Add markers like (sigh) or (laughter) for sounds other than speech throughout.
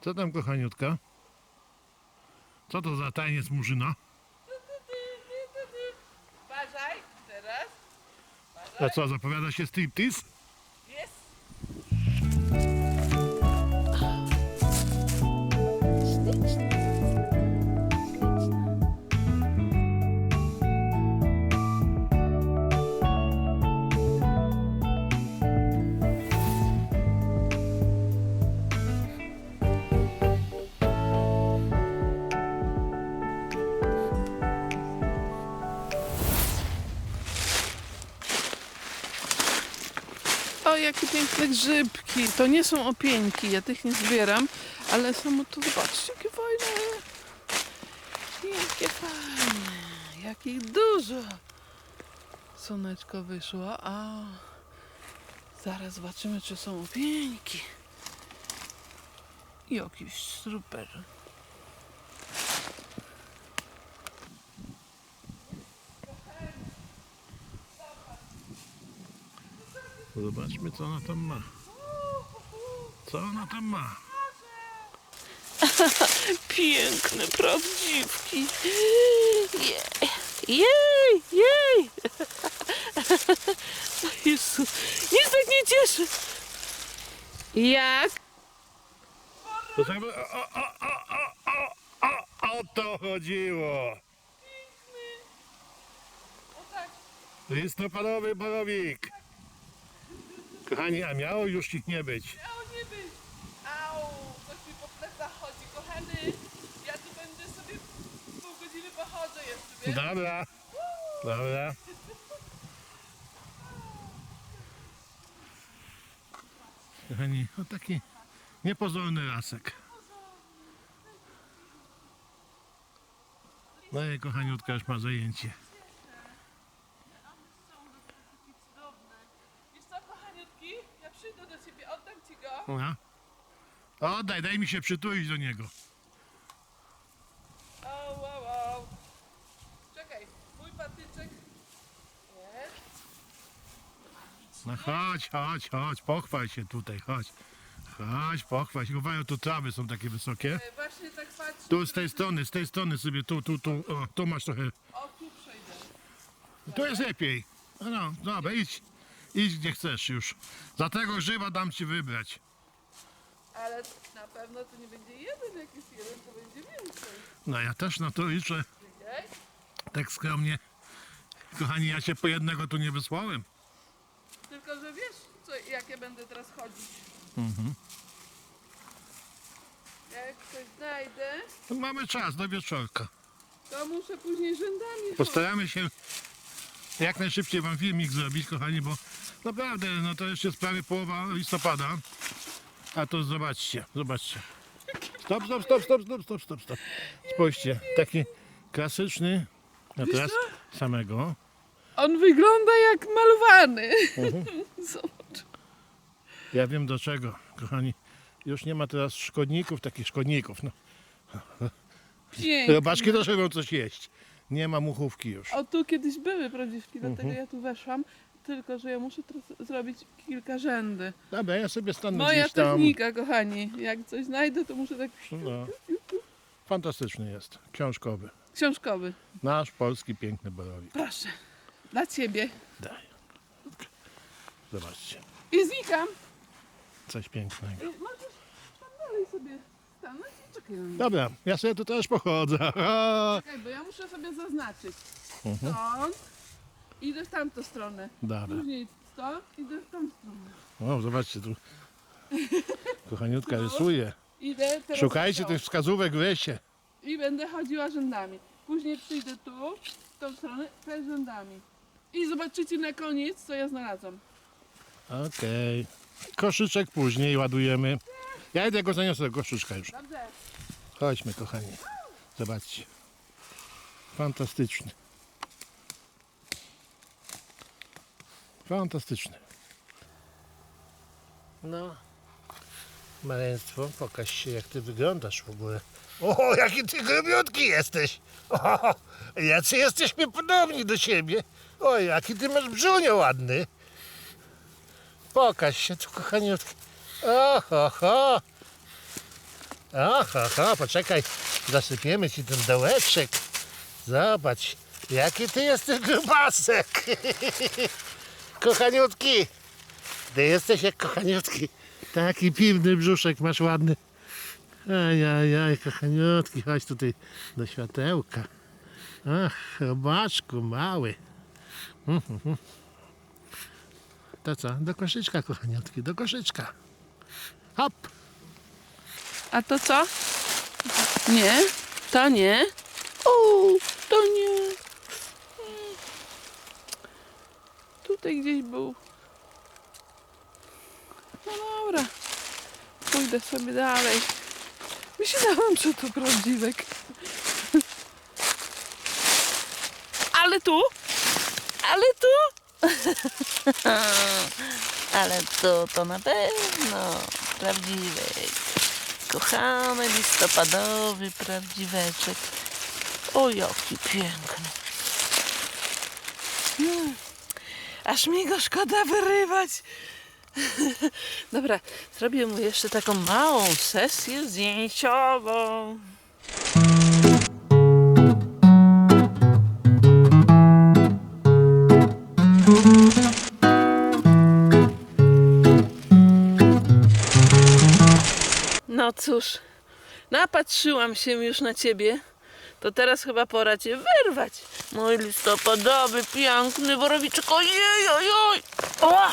Co tam, kochaniutka? Co to za taniec murzyna? Uważaj, teraz. A co, zapowiada się striptease? Jakie piękne grzybki. To nie są opieńki, ja tych nie zbieram, ale są tu, zobaczcie, jakie fajne. Jakie fajne. Jakich dużo. Słoneczko wyszło, a zaraz zobaczymy, czy są opieńki. Jakiś super. Zobaczmy, co ona tam ma. Co ona tam ma? (laughs) Piękne prawdziwki. Jej, jej, jej. (laughs) Jezu, nic tak nie cieszy. Jak? To tak, o, o, o, o, o, o, o to chodziło. Listopadowy borowik. Kochani, a miało już ich nie być. Miało nie być. Au, coś mi po plecach chodzi. Kochany, ja tu będę sobie pół godziny pochodzę jeszcze, wiesz? Dobra, dobra. Kochani, o taki niepozorny lasek. No i kochaniutka już ma zajęcie. Cudowne. Wiesz co, kochaniutki? Ja przyjdę do ciebie, oddam ci go. No. Oddaj, daj mi się przytulić do niego. Au, au, au. Czekaj, mój patyczek jest. No chodź, chodź, chodź, pochwal się tutaj, chodź. Chodź, pochwal się. Uwaga, tu trawy są takie wysokie. E, Właśnie tak patrzę. Tu z tej strony, z tej strony sobie, tu, tu, tu, o, tu masz trochę, O, tu przejdę. tu jest lepiej. No, no, dobra, idź, idź gdzie chcesz już. Za tego grzyba dam ci wybrać. Ale na pewno to nie będzie jeden, jak jest jeden, to będzie więcej. No ja też na to liczę, tak skromnie. Kochani, ja się po jednego tu nie wysłałem. Tylko, że wiesz, co, jak ja będę teraz chodzić. Mhm. Jak coś znajdę, No, mamy czas do wieczorka. to muszę później rzędami chodzić. Postaramy się jak najszybciej wam filmik zrobić, kochani, bo naprawdę, no to jeszcze jest prawie połowa listopada. A to zobaczcie, zobaczcie. Stop, stop, stop, stop, stop, stop, stop, stop. Spójrzcie, taki klasyczny atlas samego. On wygląda jak malowany. Mhm. (laughs) Zobacz. Ja wiem do czego, kochani. Już nie ma teraz szkodników, takich szkodników. No. Piękny. Robaczki też lubią coś jeść. Nie ma muchówki już. O, tu kiedyś były prawdziwki, dlatego Mhm. ja tu weszłam. Tylko, że ja muszę teraz zrobić kilka rzędy. Dobra, ja sobie stanę Moja gdzieś tam. technika, kochani. Jak coś znajdę, to muszę tak No. Fantastyczny jest, książkowy. książkowy. Nasz polski piękny borowik. Proszę. Dla ciebie. Daj. Zobaczcie, I znikam. coś pięknego. Możesz tam dalej sobie stanąć i czekaj na mnie. Dobra, ja sobie tu też pochodzę. (laughs) Czekaj, bo ja muszę sobie zaznaczyć. Mhm. Stąd. Idę w tamtą stronę. Dobra. Później stąd. Idę w tamtą stronę. O, zobaczcie tu. (laughs) Kochaniutka rysuje. Idę teraz Szukajcie w tą. tych wskazówek w lesie. I będę chodziła rzędami. Później przyjdę tu, w tą stronę, też rzędami. I zobaczycie na koniec, co ja znalazłam. Okej. Koszyczek później ładujemy. Ja idę go zaniosę do koszyczka już. Dobrze. Chodźmy, kochani. Zobaczcie. Fantastyczny. Fantastyczny. No. Maleństwo, pokaż się jak ty wyglądasz w ogóle. O, jaki ty grubiutki jesteś. O, jacy jesteśmy podobni do siebie. O, jaki ty masz brzunio ładny. Pokaż się tu, kochaniutki. O, ho, ho. Aha, aha, poczekaj, zasypiemy ci ten dołeczek. Zobacz, jaki ty jesteś grubasek. (laughs) Kochaniutki, ty jesteś jak kochaniutki. Taki piwny brzuszek masz ładny. Ajajaj, kochaniutki, chodź tutaj do światełka. Ach, robaczku, mały. Mhm, mhm. To co, do koszyczka, kochaniutki, do koszyczka. Hop. A to co? Nie, to nie. O, to nie. Tutaj gdzieś był. No dobra. Pójdę sobie dalej. Myślałam, że to prawdziwek. Ale tu? Ale tu? (laughs) Ale to, to na pewno prawdziwy. Kochany listopadowy prawdziweczek. O, jaki piękny. Aż mi go szkoda wyrywać. (laughs) Dobra, zrobię mu jeszcze taką małą sesję zdjęciową. No cóż, napatrzyłam się już na ciebie. To teraz chyba pora cię wyrwać. Mój listopadowy, piękny borowiczek. Ojej, ojej. O!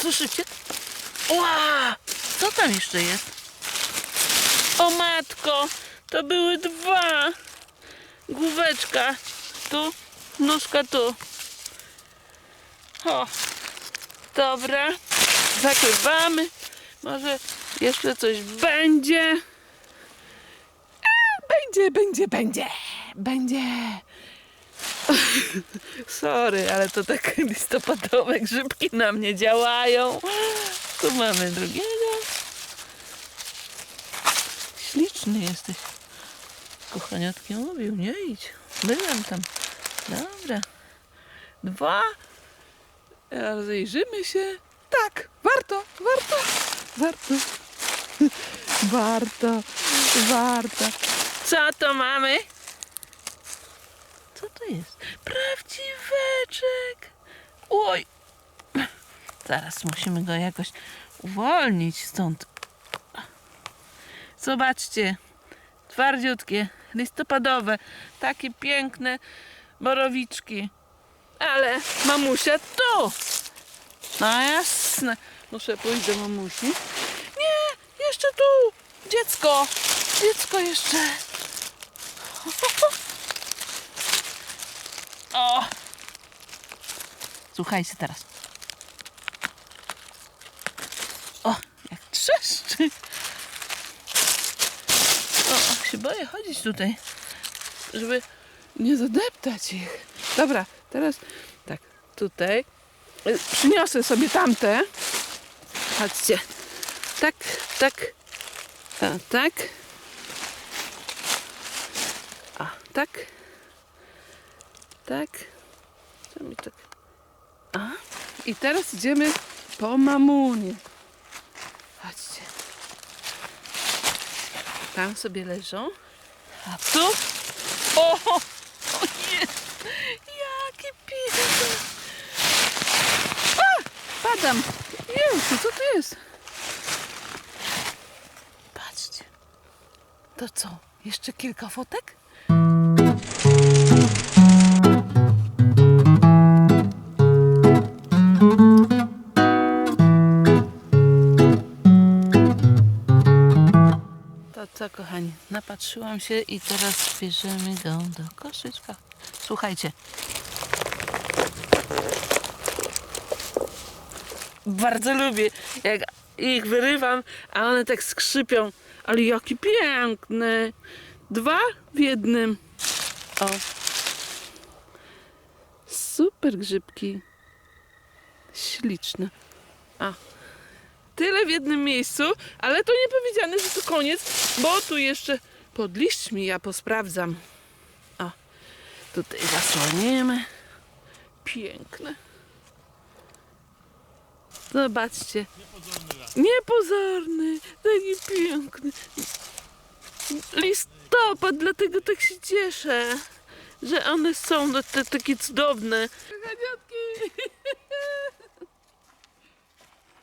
Słyszycie? Ła! Co tam jeszcze jest? O matko, to były dwa. Główeczka tu, nóżka tu. O, dobra, zakrywamy. Może jeszcze coś będzie. Będzie, będzie, będzie, będzie. (laughs) Sorry, ale to tak (laughs) listopadowe grzybki na mnie działają. Tu mamy drugiego. Śliczny jesteś. Kochaniatki mówił, nie idź. Byłem tam. Dobra. Dwa. Rozejrzymy się. Tak, warto, warto, warto. (laughs) Warto, warto. Co to mamy? Co to jest? Prawdziweczek. Oj. Zaraz musimy go jakoś uwolnić stąd. Zobaczcie. Twardziutkie, listopadowe, takie piękne borowiczki. Ale mamusia tu. No jasne. Muszę pójść do mamusi. Nie, jeszcze tu. Dziecko. Dziecko jeszcze. O, Słuchajcie teraz. O, jak trzeszczy. o, się boję chodzić tutaj, żeby nie zadeptać ich. Dobra, teraz tak, tutaj. Przyniosę sobie tamte. Patrzcie. Tak, tak. A, tak. A, tak. Tak. Mi tak. A. I teraz idziemy po mamunie. Chodźcie. Tam sobie leżą. A tu? O! O nie! Jakie piękne! A! Padam! Jezu, co to jest? Patrzcie. To co? Jeszcze kilka fotek? Co, kochani? Napatrzyłam się i teraz bierzemy go do koszyczka. Słuchajcie. Bardzo lubię, jak ich wyrywam, a one tak skrzypią. Ale jaki piękny. Dwa w jednym. O. Super grzybki. Śliczne. A. Tyle w jednym miejscu, ale to nie powiedziane, że to koniec, bo tu jeszcze pod liśćmi ja posprawdzam. O, tutaj zasłoniemy. Piękne. Zobaczcie. Niepozorny. Taki piękny. Listopad, dlatego tak się cieszę, że one są no, te, takie cudowne. (laughs)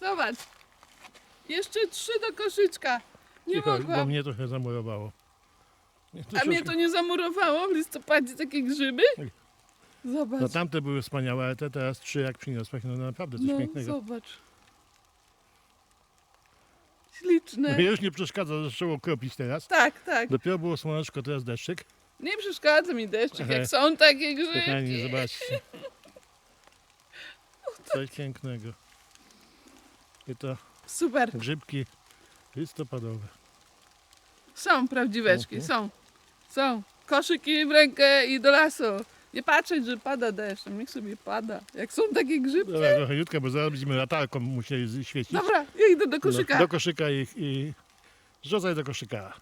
Zobacz. Jeszcze trzy do koszyczka. Nie Cicho, bo mogłam. mnie trochę zamurowało. A mnie to nie zamurowało w listopadzie takie grzyby? Oj. Zobacz. No tamte były wspaniałe, ale te teraz trzy jak przyniosłaś, no naprawdę coś No, pięknego. zobacz. Śliczne. Mnie już nie przeszkadza, zaczęło kropić teraz. Tak, tak. Dopiero było słoneczko, teraz deszczyk. Nie przeszkadza mi deszczyk, jak są takie Kochani, grzybki. zobaczcie. (laughs) Coś pięknego. I to Super. grzybki listopadowe. Są prawdziweczki, Mhm. są. Są. Koszyki w rękę i do lasu. Nie patrzeć, że pada deszcz, niech sobie pada. Jak są takie grzybki. Dobra, kochaniutka, bo zaraz będziemy latarką musieli świecić. Dobra, ja idę do koszyka. No, do koszyka i, i rzucaj do koszyka.